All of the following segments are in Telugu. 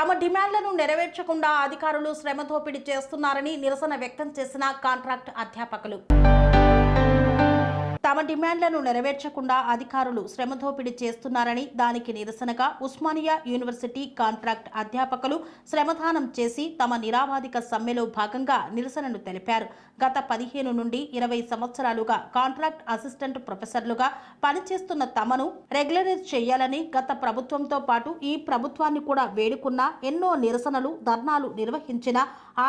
తమ డిమాండ్లను నెరవేర్చకుండా అధికారులు శ్రమ దోపిడీ చేస్తున్నారని నిరసన వ్యక్తం చేసిన కాంట్రాక్ట్ అధ్యాపకులు. తమ డిమాండ్లను నెరవేర్చకుండా అధికారులు శ్రమదోపిడి చేస్తున్నారని దానికి నిరసనగా ఉస్మానియా యూనివర్సిటీ కాంట్రాక్ట్ అధ్యాపకులు శ్రమదానం చేసి తమ నిరావాదిక సమ్మెలో భాగంగా నిరసనను తెలిపారు. గత పదిహేను నుండి ఇరవై సంవత్సరాలుగా కాంట్రాక్ట్ అసిస్టెంట్ ప్రొఫెసర్లుగా పనిచేస్తున్న తమను రెగ్యులరైజ్ చేయాలని గత ప్రభుత్వంతో పాటు ఈ ప్రభుత్వాన్ని కూడా వేడుకున్న ఎన్నో నిరసనలు ధర్నాలు నిర్వహించిన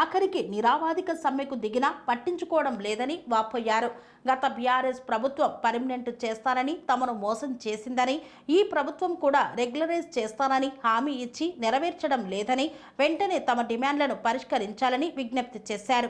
ఆఖరికి నిరావాదిక సమ్మెకు దిగినా పట్టించుకోవడం లేదని వాపోయారు. గత బీఆర్ఎస్ ప్రభుత్వం ప్రభుత్వం పర్మనెంట్ చేస్తానని తమను మోసం చేసిందని ఈ ప్రభుత్వం కూడా రెగ్యులరైజ్ చేస్తానని హామీ ఇచ్చి నెరవేర్చడం లేదని వెంటనే తమ డిమాండ్లను పరిష్కరించాలని విజ్ఞప్తి చేశారు.